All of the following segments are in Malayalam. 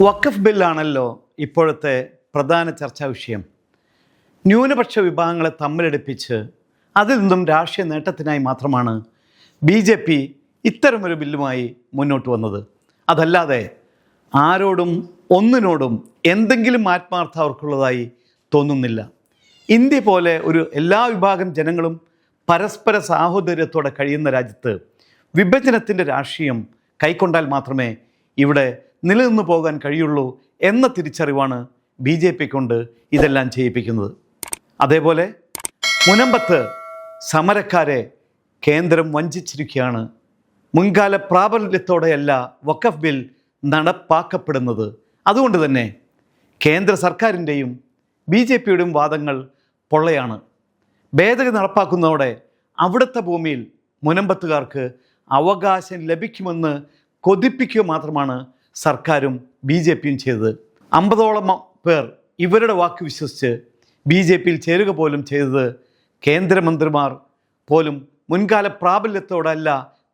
വഖഫ് ബില്ലാണല്ലോ ഇപ്പോഴത്തെ പ്രധാന ചർച്ചാ വിഷയം. ന്യൂനപക്ഷ വിഭാഗങ്ങളെ തമ്മിലെടുപ്പിച്ച് അതിൽ നിന്നും രാഷ്ട്രീയ നേട്ടത്തിനായി മാത്രമാണ് ബി ജെ പി ഇത്തരമൊരു ബില്ലുമായി മുന്നോട്ട് വന്നത്. അതല്ലാതെ ആരോടും ഒന്നിനോടും എന്തെങ്കിലും ആത്മാർത്ഥ അവർക്കുള്ളതായി തോന്നുന്നില്ല. ഇന്ത്യ പോലെ ഒരു എല്ലാ വിഭാഗം ജനങ്ങളും പരസ്പര സാഹോദര്യത്തോടെ കഴിയുന്ന രാജ്യത്ത് വിഭജനത്തിന്റെ രാഷ്ട്രീയം കൈക്കൊണ്ടാൽ മാത്രമേ ഇവിടെ നിലനിന്ന് പോകാൻ കഴിയുള്ളൂ എന്ന തിരിച്ചറിവാണ് ബി ജെ പി കൊണ്ട് ഇതെല്ലാം ചെയ്യിപ്പിക്കുന്നത്. അതേപോലെ മുനമ്പത്ത് സമരക്കാരെ കേന്ദ്രം വഞ്ചിച്ചിരിക്കുകയാണ്. മുൻകാല പ്രാബല്യത്തോടെയല്ല വക്കഫ് ബിൽ നടപ്പാക്കപ്പെടുന്നത്. അതുകൊണ്ട് തന്നെ കേന്ദ്ര സർക്കാരിന്റെയും ബി ജെ പിയുടെയും വാദങ്ങൾ പൊള്ളയാണ്. ഭേദഗതി നടപ്പാക്കുന്നതോടെ അവിടുത്തെ ഭൂമിയിൽ മുനമ്പത്തുകാർക്ക് അവകാശം ലഭിക്കുമെന്ന് കൊതിപ്പിക്കുക മാത്രമാണ് സർക്കാരും ബി ജെ പിയും ചെയ്തത്. അമ്പതോളം പേർ ഇവരുടെ വാക്ക് വിശ്വസിച്ച് ബി ജെ പിയിൽ ചേരുക പോലും ചെയ്തത് കേന്ദ്രമന്ത്രിമാർ പോലും മുൻകാല പ്രാബല്യത്തോടല്ല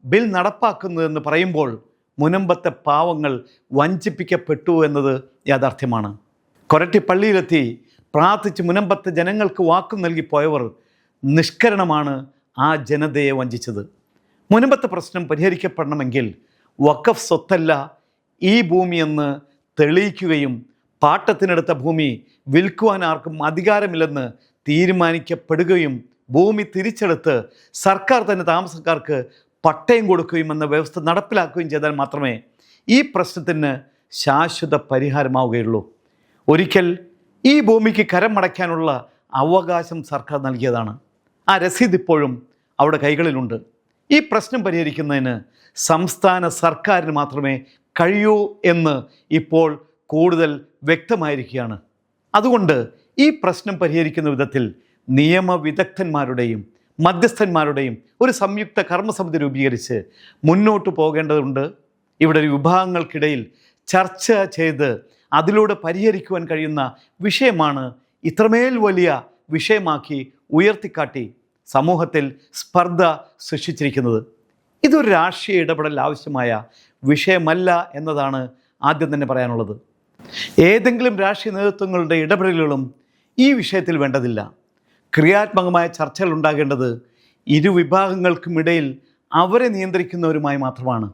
ബിൽ നടപ്പാക്കുന്നതെന്ന് പറയുമ്പോൾ മുനമ്പത്തെ പാവങ്ങൾ വഞ്ചിപ്പിക്കപ്പെട്ടു എന്നത് യാഥാർത്ഥ്യമാണ്. കൊരട്ടി പള്ളിയിലെത്തി പ്രാർത്ഥിച്ച് മുനമ്പത്തെ ജനങ്ങൾക്ക് വാക്കു നൽകിപ്പോയവർ പോയവർ നിഷ്കരണമാണ് ആ ജനതയെ വഞ്ചിച്ചത്. മുനമ്പത്തെ പ്രശ്നം പരിഹരിക്കപ്പെടണമെങ്കിൽ വഖഫ് സ്വത്തല്ല ഈ ഭൂമിയെന്ന് തെളിയിക്കുകയും പാട്ടത്തിനെടുത്ത ഭൂമി വിൽക്കുവാൻ ആർക്കും അധികാരമില്ലെന്ന് തീരുമാനിക്കപ്പെടുകയും ഭൂമി തിരിച്ചെടുത്ത് സർക്കാർ തന്നെ താമസക്കാർക്ക് പട്ടയം കൊടുക്കുകയും എന്ന വ്യവസ്ഥ നടപ്പിലാക്കുകയും ചെയ്താൽ മാത്രമേ ഈ പ്രശ്നത്തിന് ശാശ്വത പരിഹാരമാവുകയുള്ളൂ. ഒരിക്കൽ ഈ ഭൂമിക്ക് കരം അടയ്ക്കാനുള്ള അവകാശം സർക്കാർ നൽകിയതാണ്. ആ രസീത് ഇപ്പോഴും അവിടെ കൈകളിലുണ്ട്. ഈ പ്രശ്നം പരിഹരിക്കുന്നതിന് സംസ്ഥാന സർക്കാരിന് മാത്രമേ കഴിയൂ എന്ന് ഇപ്പോൾ കൂടുതൽ വ്യക്തമായിരിക്കുകയാണ്. അതുകൊണ്ട് ഈ പ്രശ്നം പരിഹരിക്കുന്ന വിധത്തിൽ നിയമവിദഗ്ധന്മാരുടെയും മധ്യസ്ഥന്മാരുടെയും ഒരു സംയുക്ത കർമ്മസമിതി രൂപീകരിച്ച് മുന്നോട്ട് പോകേണ്ടതുണ്ട്. ഇവിടെ വിഭാഗങ്ങൾക്കിടയിൽ ചർച്ച ചെയ്ത് അതിലൂടെ പരിഹരിക്കുവാൻ കഴിയുന്ന വിഷയമാണ് ഇത്രമേൽ വലിയ വിഷയമാക്കി ഉയർത്തിക്കാട്ടി സമൂഹത്തിൽ സ്പർദ്ധ സൃഷ്ടിച്ചിരിക്കുന്നത്. ഇതൊരു രാഷ്ട്രീയ ഇടപെടൽ ആവശ്യമായ വിഷയമല്ല എന്നതാണ് ആദ്യം തന്നെ പറയാനുള്ളത്. ഏതെങ്കിലും രാഷ്ട്രീയ നേതൃത്വങ്ങളുടെ ഇടപെടലുകളും ഈ വിഷയത്തിൽ വേണ്ടതില്ല. ക്രിയാത്മകമായ ചർച്ചകൾ ഉണ്ടാകേണ്ടത് ഇരുവിഭാഗങ്ങൾക്കുമിടയിൽ അവരെ നിയന്ത്രിക്കുന്നവരുമായി മാത്രമാണ്.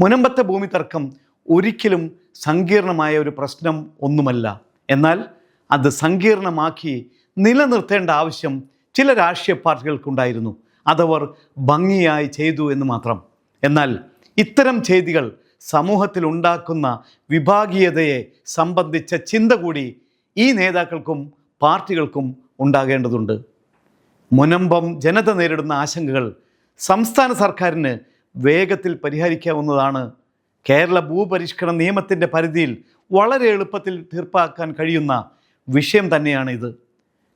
മുനമ്പത്തെ ഭൂമി തർക്കം ഒരിക്കലും സങ്കീർണമായ ഒരു പ്രശ്നം ഒന്നുമല്ല. എന്നാൽ അത് സങ്കീർണമാക്കി നിലനിർത്തേണ്ട ആവശ്യം ചില രാഷ്ട്രീയ പാർട്ടികൾക്കുണ്ടായിരുന്നു. അതവർ ഭംഗിയായി ചെയ്തു എന്ന് മാത്രം. എന്നാൽ ഇത്തരം ചെയ്തികൾ സമൂഹത്തിൽ ഉണ്ടാക്കുന്ന വിഭാഗീയതയെ സംബന്ധിച്ച ചിന്ത കൂടി ഈ നേതാക്കൾക്കും പാർട്ടികൾക്കും ഉണ്ടാകേണ്ടതുണ്ട്. മുനമ്പം ജനത നേരിടുന്ന ആശങ്കകൾ സംസ്ഥാന സർക്കാരിന് വേഗത്തിൽ പരിഹരിക്കാവുന്നതാണ്. കേരള ഭൂപരിഷ്കരണ നിയമത്തിന്റെ പരിധിയിൽ വളരെ എളുപ്പത്തിൽ തീർപ്പാക്കാൻ കഴിയുന്ന വിഷയം തന്നെയാണ് ഇത്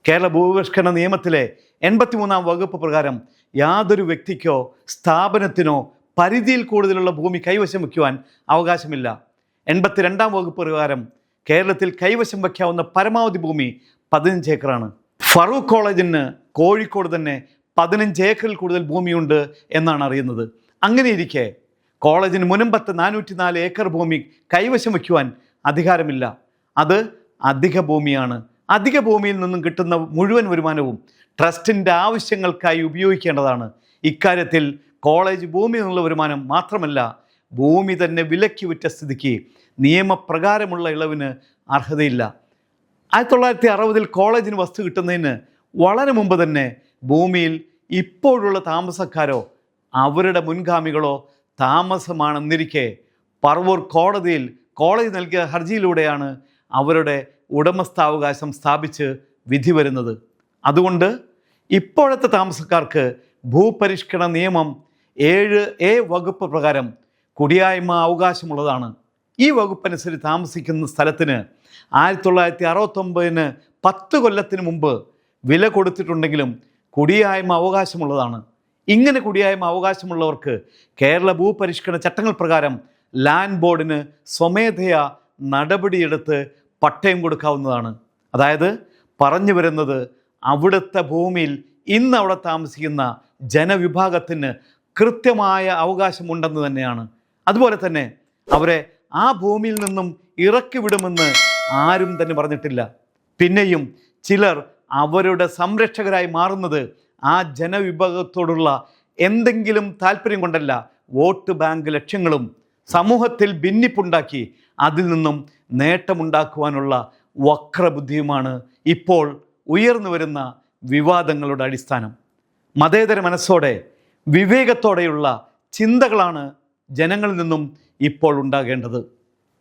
കേരള ഭൂപരിഷ്കരണ നിയമത്തിലെ എൺപത്തിമൂന്നാം വകുപ്പ് പ്രകാരം യാതൊരു വ്യക്തിക്കോ സ്ഥാപനത്തിനോ പരിധിയിൽ കൂടുതലുള്ള ഭൂമി കൈവശം വയ്ക്കുവാൻ അവകാശമില്ല. എൺപത്തിരണ്ടാം വകുപ്പ് പ്രകാരം കേരളത്തിൽ കൈവശം വയ്ക്കാവുന്ന പരമാവധി ഭൂമി പതിനഞ്ച് ഏക്കറാണ്. ഫറൂഖ് കോളേജിന് കോഴിക്കോട് തന്നെ പതിനഞ്ച് ഏക്കറിൽ കൂടുതൽ ഭൂമിയുണ്ട് എന്നാണ് അറിയുന്നത്. അങ്ങനെയിരിക്കെ കോളേജിന് മുനമ്പത്ത് നാനൂറ്റി നാല് ഏക്കർ ഭൂമി കൈവശം വയ്ക്കുവാൻ അധികാരമില്ല. അത് അധിക ഭൂമിയാണ്. അധിക ഭൂമിയിൽ നിന്നും കിട്ടുന്ന മുഴുവൻ വരുമാനവും ട്രസ്റ്റിന്റെ ആവശ്യങ്ങൾക്കായി ഉപയോഗിക്കേണ്ടതാണ്. ഇക്കാര്യത്തിൽ കോളേജ് ഭൂമി എന്നുള്ള വരുമാനം മാത്രമല്ല ഭൂമി തന്നെ വിലക്കി വിറ്റ സ്ഥിതിക്ക് നിയമപ്രകാരമുള്ള ഇളവിന് അർഹതയില്ല. ആയിരത്തി തൊള്ളായിരത്തി അറുപതിൽ കോളേജിന് വസ്തു കിട്ടുന്നതിന് വളരെ മുമ്പ് തന്നെ ഭൂമിയിൽ ഇപ്പോഴുള്ള താമസക്കാരോ അവരുടെ മുൻഗാമികളോ താമസമാണെന്നിരിക്കെ പറവൂർ കോടതിയിൽ കോളേജ് നൽകിയ ഹർജിയിലൂടെയാണ് അവരുടെ ഉടമസ്ഥാവകാശം സ്ഥാപിച്ച് വിധി വരുന്നത്. അതുകൊണ്ട് ഇപ്പോഴത്തെ താമസക്കാർക്ക് ഭൂപരിഷ്കരണ നിയമം ഏഴ് എ വകുപ്പ് പ്രകാരം കുടിയായ്മ അവകാശമുള്ളതാണ്. ഈ വകുപ്പനുസരിച്ച് താമസിക്കുന്ന സ്ഥലത്തിന് ആയിരത്തി തൊള്ളായിരത്തി അറുപത്തൊമ്പതിന് പത്ത് കൊല്ലത്തിന് മുമ്പ് വില കൊടുത്തിട്ടുണ്ടെങ്കിലും കുടിയായ്മ അവകാശമുള്ളതാണ്. ഇങ്ങനെ കുടിയായ്മ അവകാശമുള്ളവർക്ക് കേരള ഭൂപരിഷ്കരണ ചട്ടങ്ങൾ പ്രകാരം ലാൻഡ് ബോർഡിന് സ്വമേധയാ നടപടിയെടുത്ത് പട്ടയം കൊടുക്കാവുന്നതാണ്. അതായത് പറഞ്ഞു വരുന്നത് അവിടുത്തെ ഭൂമിയിൽ ഇന്ന് അവിടെ താമസിക്കുന്ന ജനവിഭാഗത്തിന് കൃത്യമായ അവകാശമുണ്ടെന്ന് തന്നെയാണ്. അതുപോലെ തന്നെ അവരെ ആ ഭൂമിയിൽ നിന്നും ഇറക്കി വിടുമെന്ന് ആരും തന്നെ പറഞ്ഞിട്ടില്ല. പിന്നെയും ചിലർ അവരുടെ സംരക്ഷകരായി മാറുന്നത് ആ ജനവിഭാഗത്തോടുള്ള എന്തെങ്കിലും താല്പര്യം കൊണ്ടല്ല. വോട്ട് ബാങ്ക് ലക്ഷ്യങ്ങളും സമൂഹത്തിൽ ഭിന്നിപ്പുണ്ടാക്കി അതിൽ നിന്നും നേട്ടമുണ്ടാക്കുവാനുള്ള വക്രബുദ്ധിയുമാണ് ഇപ്പോൾ ഉയർന്നു വരുന്ന വിവാദങ്ങളുടെ അടിസ്ഥാനം. മതേതര മനസ്സോടെ വിവേകത്തോടെയുള്ള ചിന്തകളാണ് ജനങ്ങളിൽ നിന്നും ഇപ്പോൾ ഉണ്ടാകേണ്ടത്.